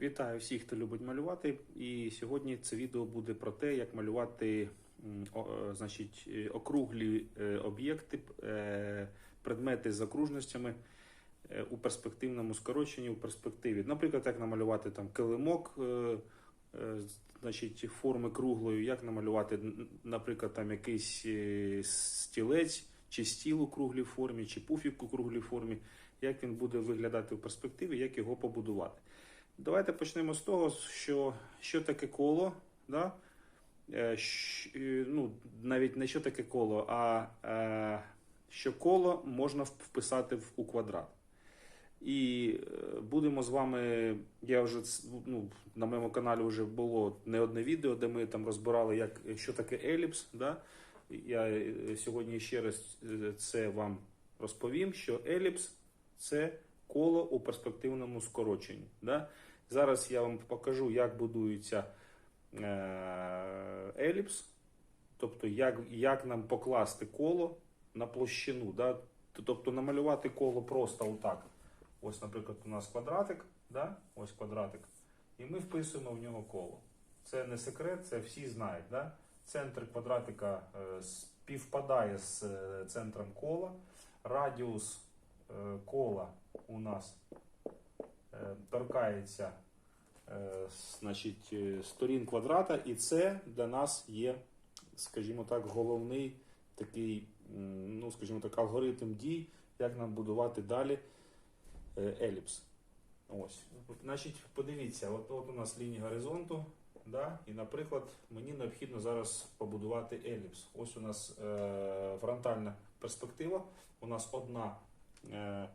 Вітаю всіх, хто любить малювати. І сьогодні це відео буде про те, як малювати е, значить, е, округлі е, об'єкти, предмети з окружностями у перспективному скороченні у перспективі. Наприклад, як намалювати там килимок, значить, форми круглої, як намалювати, наприклад, там якийсь стілець чи стіл у круглій формі, чи пуфік у круглій формі, як він буде виглядати в перспективі, як його побудувати. Давайте почнемо з того, що, що таке коло. Да? Е, ну, навіть не що таке коло, а е, що коло можна вписати в, у квадрат. І е, будемо з вами. Я вже ну, на моєму каналі вже було не одне відео, де ми там розбирали, як, що таке еліпс. Да? Я е, сьогодні ще раз це вам розповім, що еліпс це коло у перспективному скороченні. Да? Зараз я вам покажу, як будується е, еліпс, тобто як, як нам покласти коло на площину. Да? Тобто намалювати коло просто отак. Ось, наприклад, у нас квадратик, да? ось квадратик, і ми вписуємо в нього коло. Це не секрет, це всі знають. Да? Центр квадратика е, співпадає з е, центром кола. Радіус кола у нас торкається е, значить, е, сторін квадрата, і це для нас є, скажімо так, головний такий, ну, скажімо так, алгоритм дій, як нам будувати далі е, еліпс. Ось. Значить, подивіться, от, от у нас лінія горизонту. Да? І, наприклад, мені необхідно зараз побудувати еліпс. Ось у нас е, фронтальна перспектива. У нас одна е, е,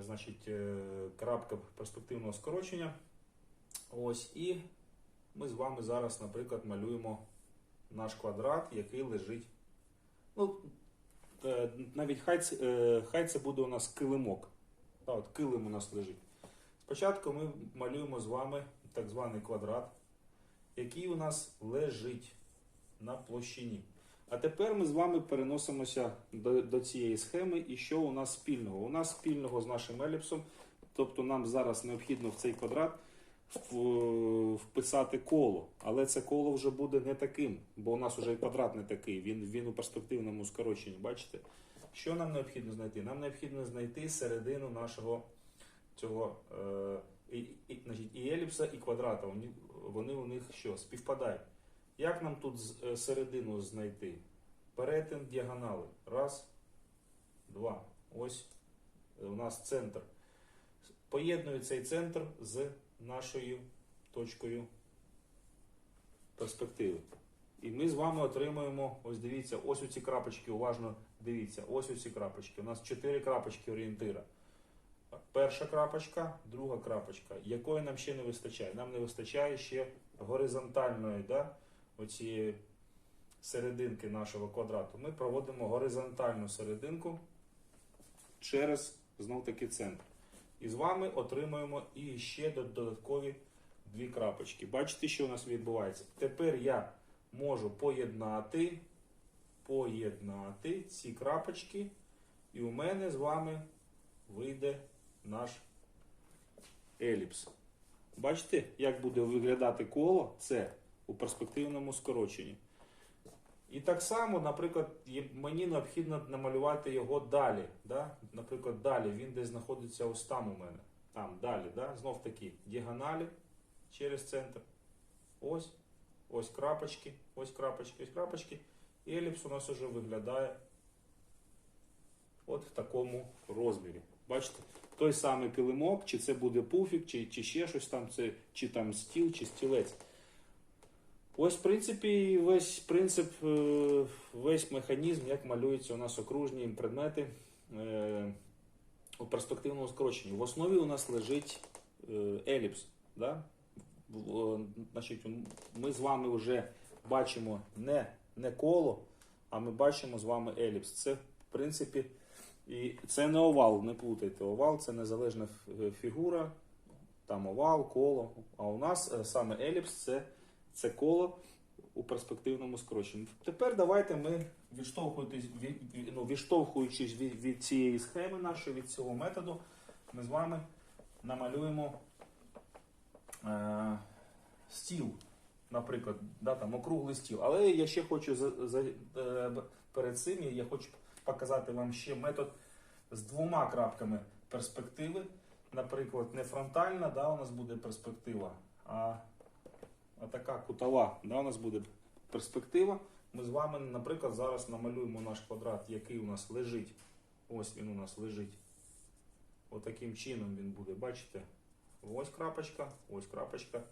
значить, е, крапка перспективного скорочення. Ось, і ми з вами зараз, наприклад, малюємо наш квадрат, який лежить. Ну, е, навіть хай е, хай це буде у нас килимок. Та, от килим у нас лежить. Спочатку ми малюємо з вами так званий квадрат, який у нас лежить на площині. А тепер ми з вами переносимося до, до цієї схеми. І що у нас спільного? У нас спільного з нашим еліпсом, тобто нам зараз необхідно в цей квадрат вписати коло. Але це коло вже буде не таким, бо у нас вже і квадрат не такий, він, він у перспективному скороченні. Бачите? Що нам необхідно знайти? Нам необхідно знайти середину нашого цього е, і, і, значить, і еліпса, і квадрата. Вони, вони у них що? Співпадають. Як нам тут е, середину знайти? Перетин діагонали. Раз, два. Ось е, у нас центр. Поєдную цей центр з нашою точкою перспективи. І ми з вами отримуємо, ось дивіться, ось у ці крапочки, уважно дивіться, ось у ці крапочки. У нас чотири крапочки орієнтира. Перша крапочка, друга крапочка. Якої нам ще не вистачає? Нам не вистачає ще горизонтальної, да? Оцієї серединки нашого квадрату. Ми проводимо горизонтальну серединку через знов таки центр. І з вами отримуємо і ще додаткові дві крапочки. Бачите, що у нас відбувається? Тепер я можу поєднати, поєднати ці крапочки, і у мене з вами вийде наш еліпс. Бачите, як буде виглядати коло? Це у перспективному скороченні. І так само, наприклад, мені необхідно намалювати його далі. Да? Наприклад, далі він десь знаходиться ось там у мене. Там, далі, да? знов таки діагоналі через центр. Ось, ось крапочки, ось крапочки, ось крапочки. І еліпс у нас вже виглядає от в такому розмірі. Бачите? Той самий килимок, чи це буде пуфік, чи, чи ще щось там, це, чи там стіл, чи стілець. Ось, в принципі, весь принцип, е, весь механізм, як малюються у нас окружні предмети е, у перспективному скороченні. В основі у нас лежить е, еліпс. Да? Значить, ми з вами вже бачимо не, не коло, а ми бачимо з вами еліпс. Це, в принципі, і це не овал, не плутайте. Овал це незалежна фігура, там овал, коло. А у нас саме еліпс це, це коло у перспективному скороченні. Тепер давайте ми, відштовхуючись від, ну, відштовхуючись від, від цієї схеми нашої, від цього методу, ми з вами намалюємо е, стіл, наприклад, да, там, округлий стіл. Але я ще хочу за, за, е, перед цим я хочу показати вам ще метод з двома крапками перспективи. Наприклад, не фронтальна, да, у нас буде перспектива, а така кутова, да, у нас буде перспектива. Ми з вами, наприклад, зараз намалюємо наш квадрат, який у нас лежить. Ось він у нас лежить. Отаким чином він буде, бачите? Ось крапочка, ось крапочка,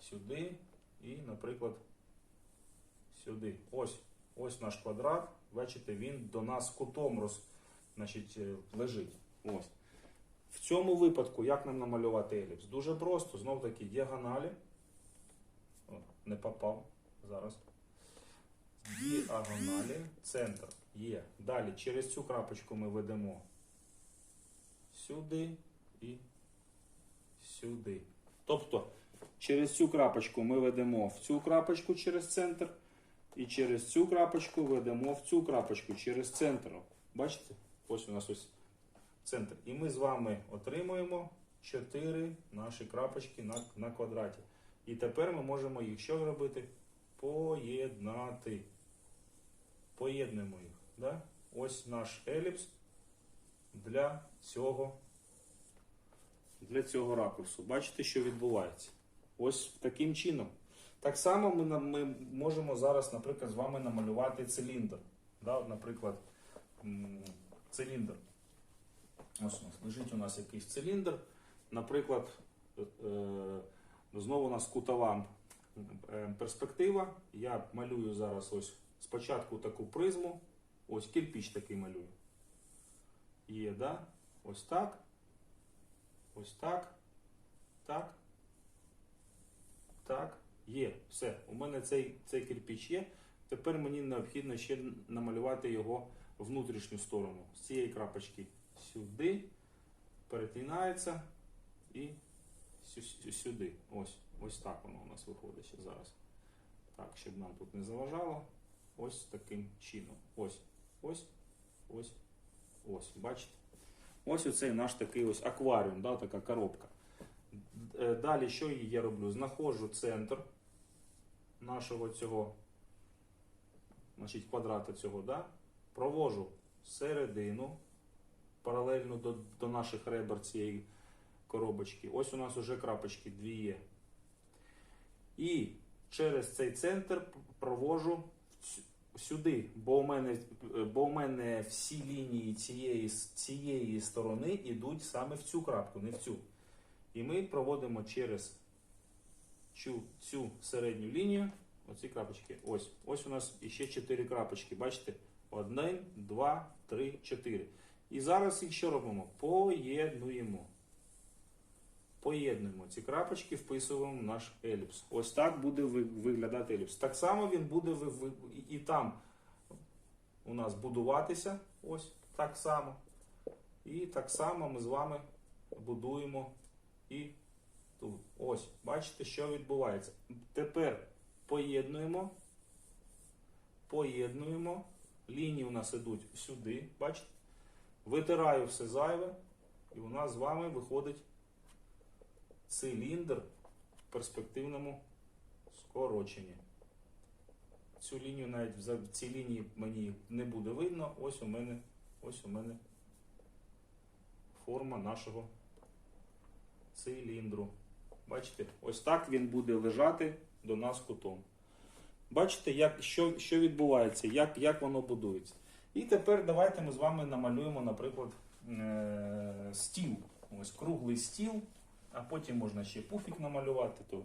сюди і, наприклад, сюди. Ось, ось наш квадрат. Бачите, він до нас кутом роз, значить, е, лежить. Ось. В цьому випадку, як нам намалювати еліпс? Дуже просто, знов таки діагоналі. Не попав зараз. Діагоналі, центр є. Далі через цю крапочку ми ведемо сюди і сюди. Тобто через цю крапочку ми ведемо в цю крапочку через центр, і через цю крапочку ведемо в цю крапочку через центр. Бачите? Ось у нас ось центр. І ми з вами отримуємо 4 наші крапочки на, на квадраті. І тепер ми можемо їх що зробити? Поєднати. Поєднуємо їх. Да? Ось наш еліпс для цього, для цього ракурсу. Бачите, що відбувається? Ось таким чином. Так само ми, ми можемо зараз, наприклад, з вами намалювати циліндр. Да? Наприклад, циліндр. Ось лежить у нас якийсь циліндр. Наприклад, е, е, знову у нас кутова е, перспектива. Я малюю зараз ось спочатку таку призму. Ось кирпіч такий малюю. Є, да? Ось так. Ось так. Так. Так. Є. Все. У мене цей, цей кирпіч є. Тепер мені необхідно ще намалювати його внутрішню сторону. З цієї крапочки сюди. Перетинається і сюди. Ось. Ось так воно у нас виходить ще зараз. Так, щоб нам тут не заважало. Ось таким чином. Ось. Ось. Ось. Ось. Бачите? Ось оцей наш такий ось акваріум, да, така коробка. Е, Далі що я роблю? Знаходжу центр нашого цього значить, квадрата цього, да? провожу середину паралельно до, до наших ребер цієї коробочки. Ось у нас вже крапочки дві є. І через цей центр провожу сюди, бо у мене, бо у мене всі лінії цієї, цієї сторони йдуть саме в цю крапку, не в цю. І ми проводимо через цю, цю середню лінію. Оці крапочки. Ось. Ось у нас іще чотири крапочки. Бачите? Один, два, три, чотири. І зараз їх що робимо? Поєднуємо. Поєднуємо ці крапочки, вписуємо в наш еліпс. Ось так буде виглядати еліпс. Так само він буде і- там у нас будуватися. Ось так само. І так само ми з вами будуємо і тут. Ось, бачите, що відбувається. Тепер поєднуємо. Поєднуємо. Лінії у нас ідуть сюди, бачите? Витираю все зайве, і у нас з вами виходить циліндр в перспективному скороченні. Цю лінію навіть в цій лінії мені не буде видно. Ось у мене, ось у мене форма нашого циліндру. Бачите, ось так він буде лежати до нас кутом. Бачите, як, що, що відбувається, як, як воно будується. І тепер давайте ми з вами намалюємо, наприклад, е- стіл. Ось круглий стіл, а потім можна ще пуфік намалювати. То.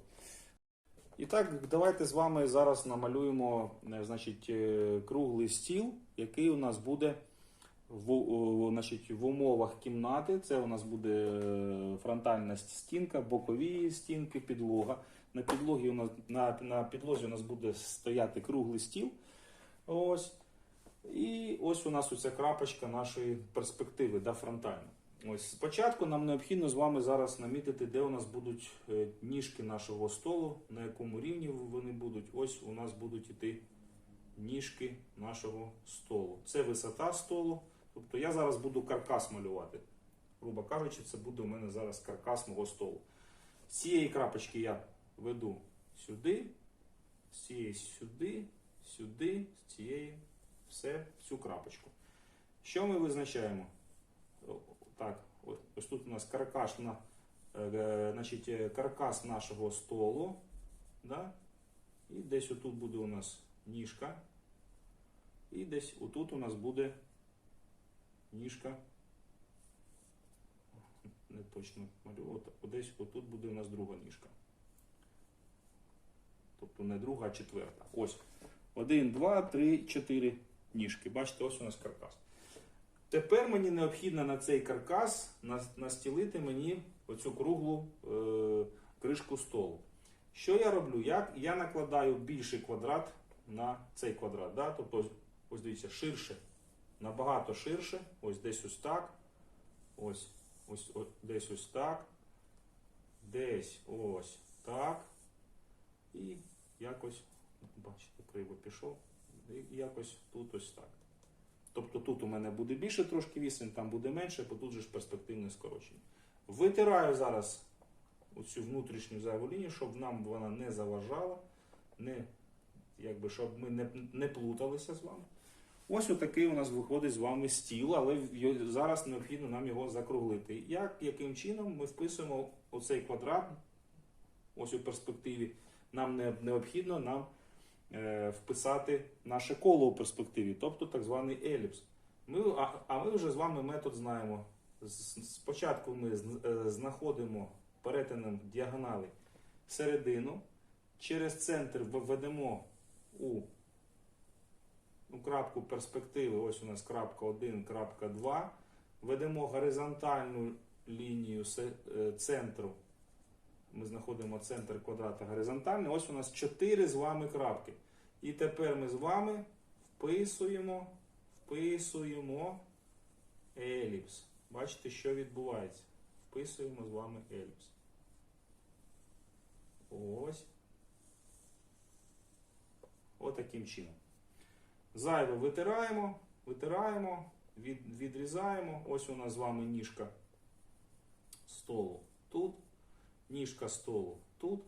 І так, давайте з вами зараз намалюємо е, значить, е, круглий стіл, який у нас буде в, значить, в умовах кімнати. Це у нас буде е, фронтальна стінка, бокові стінки, підлога. На підлогі у нас на, на підлозі у нас буде стояти круглий стіл. Ось. І ось у нас оця крапочка нашої перспективи, да, фронтальна. Ось спочатку нам необхідно з вами зараз намітити, де у нас будуть е, ніжки нашого столу, на якому рівні вони будуть. Ось у нас будуть іти ніжки нашого столу. Це висота столу. Тобто я зараз буду каркас малювати. Грубо кажучи, це буде у мене зараз каркас мого столу. З цієї крапочки я веду сюди, з цієї сюди, сюди, з цієї, все, в цю крапочку. Що ми визначаємо? Так, ось тут у нас каркас, на, е, значить, е, каркас нашого столу. Да? І десь отут буде у нас ніжка. І десь отут у нас буде ніжка. Не точно малював. Десь отут буде у нас друга ніжка. Тобто не друга, а четверта. Ось. Один, два, три, чотири ніжки. Бачите, ось у нас каркас. Тепер мені необхідно на цей каркас настілити мені оцю круглу е, кришку столу. Що я роблю? Я, я накладаю більший квадрат на цей квадрат. Да? Тобто, ось, дивіться, ширше, набагато ширше. Ось десь ось так. Ось, ось, ось десь ось так. Десь ось так. І якось, бачите, криво пішов. І якось тут ось так. Тобто тут у мене буде більше трошки відстань, там буде менше, бо тут же ж перспективне скорочення. Витираю зараз оцю внутрішню зайву лінію, щоб нам вона не заважала, не, якби, щоб ми не, не плуталися з вами. Ось отакий у нас виходить з вами стіл, але зараз необхідно нам його закруглити. Як, яким чином ми вписуємо оцей квадрат, ось у перспективі, нам не, необхідно нам вписати наше коло у перспективі, тобто так званий еліпс. Ми, а, а ми вже з вами метод знаємо. Спочатку ми е, знаходимо перетином діагонали середину, через центр введемо у, у крапку перспективи, ось у нас крапка 1, крапка 2, ведемо горизонтальну лінію е, центру. Ми знаходимо центр квадрата горизонтальний. Ось у нас 4 з вами крапки. І тепер ми з вами вписуємо, вписуємо еліпс. Бачите, що відбувається? Вписуємо з вами еліпс. Ось. Отаким чином. Зайве витираємо, витираємо, від, відрізаємо. Ось у нас з вами ніжка столу тут, ніжка столу тут,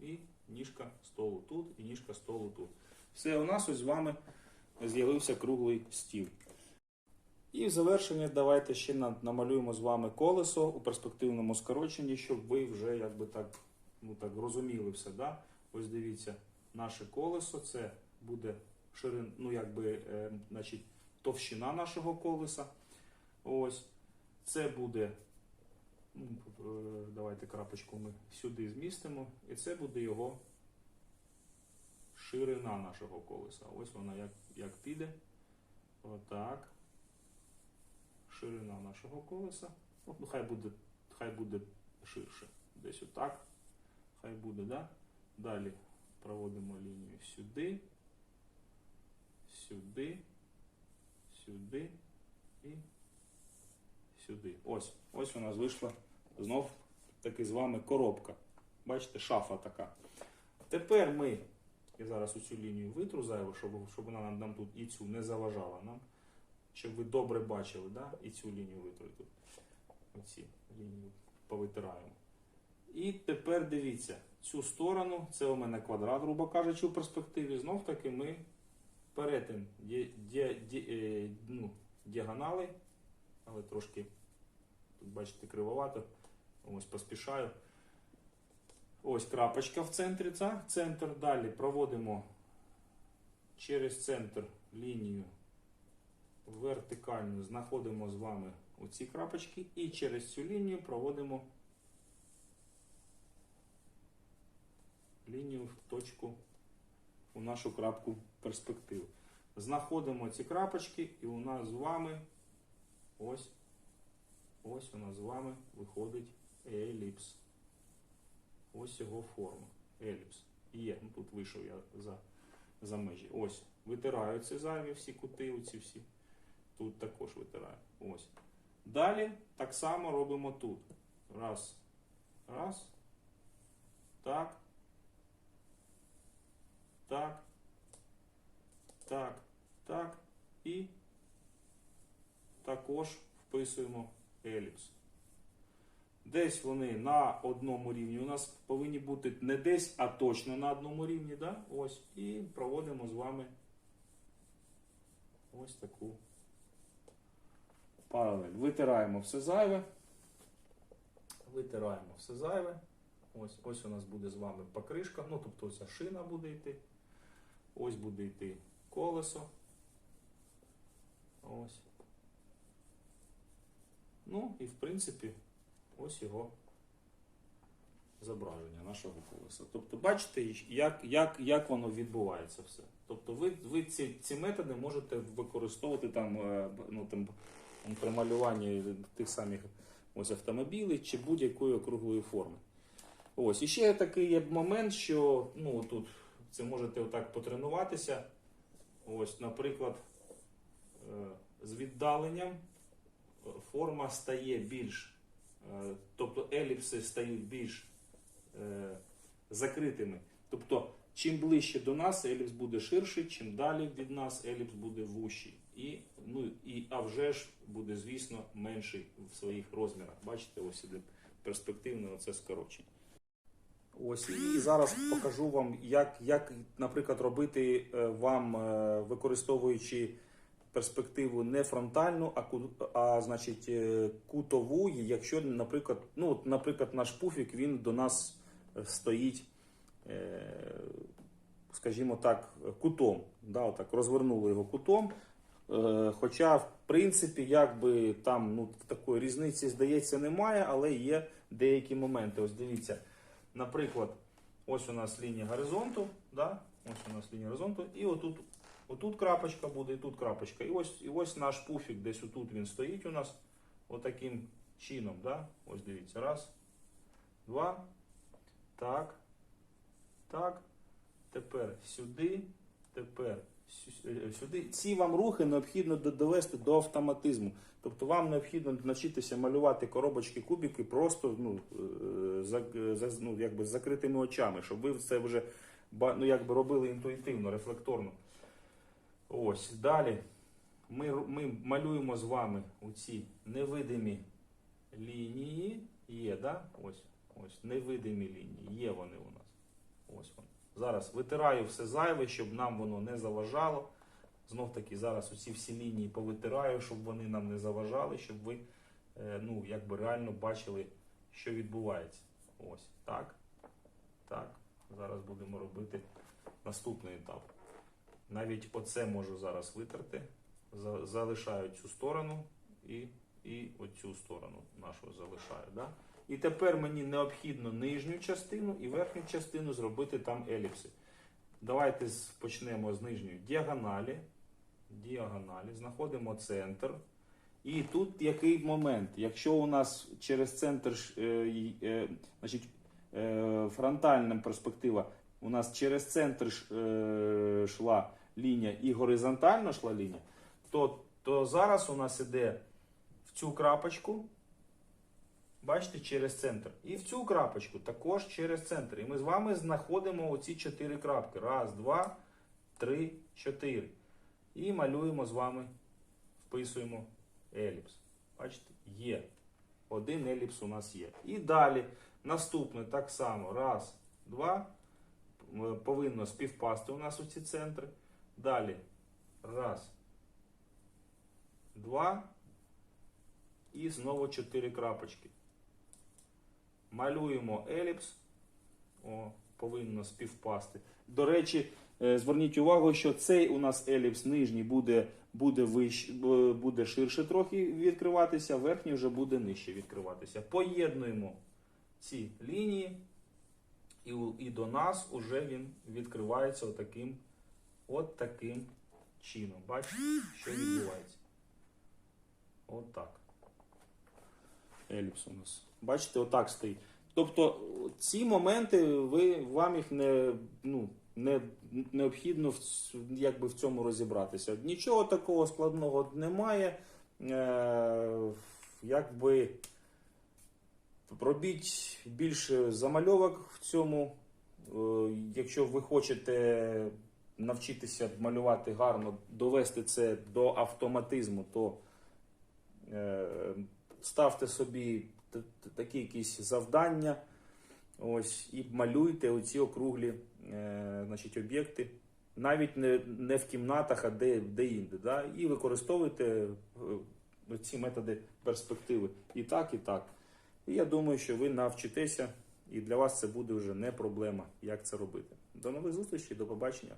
і ніжка столу тут, і ніжка столу тут. Все, у нас ось з вами з'явився круглий стіл. І в завершення давайте ще намалюємо з вами колесо у перспективному скороченні, щоб ви вже якби так, ну, так розуміли все. Да? Ось дивіться, наше колесо це буде ширин, ну якби, е, значить, товщина нашого колеса. Ось. Це буде, давайте крапочку ми сюди змістимо, і це буде його ширина нашого колеса. Ось вона як, як піде. Отак. Ширина нашого колеса. От, ну, хай буде, хай буде ширше. Десь отак. Хай буде, да? Далі проводимо лінію сюди, сюди, сюди і сюди. Ось. Ось у нас вийшла знов таки з вами коробка. Бачите, шафа така. Тепер ми, я зараз оцю лінію витру зайву, щоб, щоб вона нам, тут і цю не заважала нам. Щоб ви добре бачили, да? і цю лінію витру тут. Оці лінії повитираємо. І тепер дивіться, цю сторону, це у мене квадрат, грубо кажучи, у перспективі. Знов таки ми перетин ді, ді, ді, е, ну, діагонали, але трошки, тут бачите, кривовато. Ось поспішаю. Ось крапочка в центрі. Це центр. Далі проводимо через центр лінію вертикальну, знаходимо з вами оці крапочки і через цю лінію проводимо лінію в точку у нашу крапку перспективи. Знаходимо ці крапочки, і у нас з вами ось, ось у нас з вами виходить еліпс. Ось його форма. Еліпс. Є. Ну, тут вийшов я за, за межі. Ось. Витираю ці зайві всі кути, оці всі. Тут також витираю. Ось. Далі так само робимо тут. Раз. Раз. Так. Так. Так. Так. І також вписуємо еліпс. Десь вони на одному рівні. У нас повинні бути не десь, а точно на одному рівні. Да? Ось. І проводимо з вами ось таку паралель. Витираємо все зайве. Витираємо все зайве. Ось, ось у нас буде з вами покришка. Ну, тобто ось шина буде йти. Ось буде йти колесо. Ось. Ну і в принципі, ось його зображення нашого колеса. Тобто, бачите, як, як, як воно відбувається все. Тобто ви, ви ці, ці методи можете використовувати там, е, ну, там при малюванні тих самих ось автомобілів чи будь-якої округлої форми. Ось, і ще такий є момент, що ну, тут це можете отак потренуватися. Ось, наприклад, е, з віддаленням е, форма стає більш, тобто еліпси стають більш е, закритими. Тобто, чим ближче до нас, еліпс буде ширший, чим далі від нас еліпс буде вущий. І, ну, і, а вже ж буде, звісно, менший в своїх розмірах. Бачите, ось іде перспективне оце скорочення. Ось і зараз покажу вам, як, як наприклад, робити е, вам, е, використовуючи перспективу не фронтальну, а, а значить, е, кутову, якщо, наприклад, ну, от, наприклад, наш пуфік він до нас е, стоїть, е, скажімо так, кутом. Да, отак, розвернули його кутом. Хоча, в принципі, якби там ну, такої різниці, здається, немає, але є деякі моменти. Ось дивіться. Наприклад, ось у нас лінія горизонту, да? ось у нас лінія горизонту, і отут, отут крапочка буде, і тут крапочка. І ось, і ось наш пуфік, десь отут він стоїть у нас отаким чином. Да? Ось дивіться. Раз, два. Так. Так. Тепер сюди. Тепер е, сюди. Ці вам рухи необхідно довести до автоматизму. Тобто вам необхідно навчитися малювати коробочки, кубики просто ну, е, за, за, ну, якби з закритими очами, щоб ви це вже ну, якби робили інтуїтивно, рефлекторно. Ось далі ми, ми малюємо з вами оці невидимі лінії. Є, да? Ось, ось невидимі лінії. Є вони у нас. Ось вони. Зараз витираю все зайве, щоб нам воно не заважало. Знов таки зараз усі всі лінії повитираю, щоб вони нам не заважали, щоб ви е, ну, якби реально бачили, що відбувається. Ось так. Так. Зараз будемо робити наступний етап. Навіть оце можу зараз витерти. Залишаю цю сторону і, і оцю сторону нашу залишаю. Да? І тепер мені необхідно нижню частину і верхню частину зробити там еліпси. Давайте почнемо з нижньої діагоналі. Діагоналі, знаходимо центр. І тут який момент? Якщо у нас через центр е, е, значить, е, фронтальна перспектива, у нас через центр ш- йшла лінія і горизонтально йшла лінія, то, то зараз у нас іде в цю крапочку, бачите, через центр. І в цю крапочку також через центр. І ми з вами знаходимо оці чотири крапки. Раз, два, три, чотири. І малюємо з вами, вписуємо еліпс. Бачите, є. Один еліпс у нас є. І далі наступне так само. Раз, два. Повинно співпасти у нас у ці центри. Далі. Раз. Два. І знову чотири крапочки. Малюємо еліпс. О, повинно співпасти. До речі, е, зверніть увагу, що цей у нас еліпс нижній буде, буде, вищ, буде ширше трохи відкриватися, верхній вже буде нижче відкриватися. Поєднуємо ці лінії, і, і до нас уже він відкривається отаким, от таким чином. Бачите, що відбувається? От так. Еліпс у нас. Бачите, отак стоїть. Тобто ці моменти ви вам їх не, ну, не необхідно в, якби в цьому розібратися. Нічого такого складного немає. Е, якби робіть більше замальовок в цьому. Е, якщо ви хочете навчитися малювати гарно, довести це до автоматизму, то е, ставте собі такі якісь завдання. Ось, і малюйте оці округлі е, значить, об'єкти, навіть не, не в кімнатах, а де, де інде. Да? І використовуйте е, ці методи перспективи і так, і так. І я думаю, що ви навчитеся, і для вас це буде вже не проблема, як це робити. До нових зустрічей, до побачення.